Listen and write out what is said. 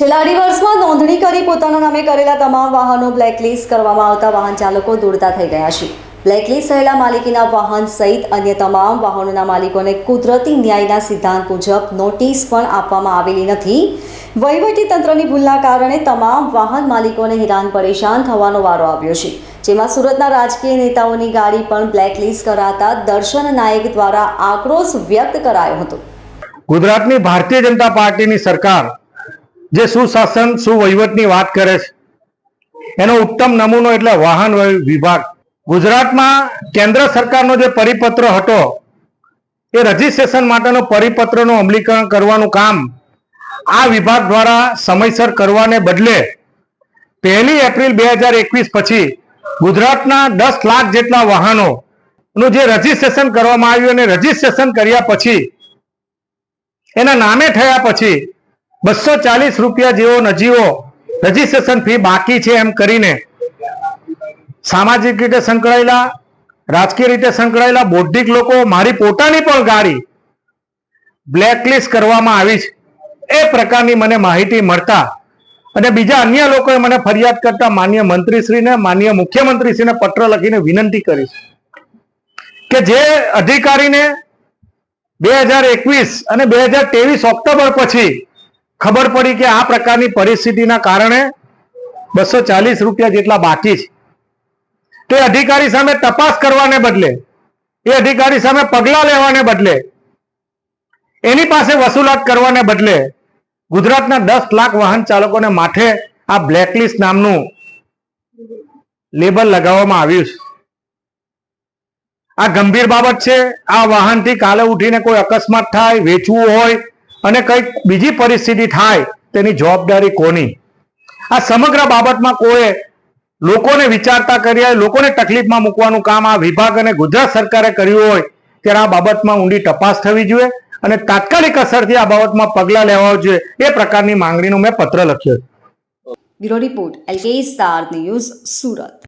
છેલ્લા અઢી વર્ષમાં નોંધણી કરી પોતાના નામે કરેલા તમામ વાહનો બ્લેકલિસ્ટ કરવામાં આવતા વાહન ચાલકો દોડતા થઈ ગયા છે. બ્લેકલિસ્ટ થયેલા માલિકીના વાહન સહિત અન્ય તમામ વાહનોના માલિકોને કુદરતી ન્યાયના સિદ્ધાંત મુજબ નોટિસ પણ આપવામાં આવેલી નથી. વહીવટી તંત્રની ભૂલના કારણે તમામ વાહન માલિકોને હેરાન પરેશાન થવાનો વારો આવ્યો છે. જેમાં સુરતના રાજકીય નેતાઓની ગાડી પણ બ્લેકલિસ્ટ કરાતા દર્શન નાયક દ્વારા આક્રોશ વ્યક્ત કરાયો હતો. ગુજરાતની ભારતીય જનતા પાર્ટીની સરકાર જે સુશાસન, સુવહીવટની વાત કરે છે. એનો ઉત્તમ નમૂનો એટલે વાહન વિભાગ. ગુજરાતમાં કેન્દ્ર સરકારનો જે પરિપત્ર હતો, એ રજીસ્ટ્રેશન માટેનો પરિપત્રનું અમલીકરણ કરવાનું કામ આ વિભાગ દ્વારા સમયસર કરવાને બદલે પહેલી એપ્રિલ બે હજાર એકવીસ પછી ગુજરાતના દસ લાખ જેટલા વાહનોનું જે રજીસ્ટ્રેશન કરવામાં આવ્યું અને રજીસ્ટ્રેશન કર્યા પછી, એના નામે થયા પછી બસો ચાલીસ રૂપિયા જેવો નજીવો રજીસ્ટ્રેશન ફી બાકી છે એમ કરીને સામાજિક રીતે સંકળાયેલા, રાજકીય રીતે સંકળાયેલા બૌદ્ધિક લોકો મારી પોતાની પણ ગાડી બ્લેકલિસ્ટ કરવામાં આવી છે. એ પ્રકારની મને માહિતી મળતા અને બીજા અન્ય લોકોએ મને ફરિયાદ કરતા માન્ય મંત્રીશ્રીને, માન્ય મુખ્યમંત્રીશ્રીને પત્ર લખીને વિનંતી કરી છે કે જે અધિકારીને બે હજાર એકવીસ અને બે હજાર ત્રેવીસ ઓક્ટોબર પછી ખબર પડી કે આ પ્રકારની પરિસ્થિતિના કારણે બસો ચાલીસ રૂપિયા જેટલા બાકી છે. તે અધિકારી સામે તપાસ કરવાને બદલે, એ અધિકારી સામે પગલાં લેવાને બદલે, એની પાસે વસૂલાત કરવાને બદલે ગુજરાતના દસ લાખ વાહન ચાલકોને માથે આ બ્લેકલિસ્ટ નામનું લેબલ લગાવવામાં આવ્યું છે. આ ગંભીર બાબત છે, આ વાહનથી કાલે ઉઠીને કોઈ અકસ્માત થાય, વેચવું હોય અને કંઈક બીજી પરિસ્થિતિ થાય, તેની જવાબદારી કોની? આ સમગ્ર બાબતમાં કોઈ લોકોને વિચારતા કર્યા લોકોને તકલીફમાં મૂકવાનું કામ આ વિભાગ અને ગુજરાત સરકારે કર્યું હોય, ત્યારે આ બાબતમાં ઊંડી તપાસ થવી જોઈએ અને તાત્કાલિક અસરથી આ બાબતમાં પગલાં લેવા જોઈએ. એ પ્રકારની માંગણીનો મેં પત્ર લખ્યો રિપોર્ટ સુરત.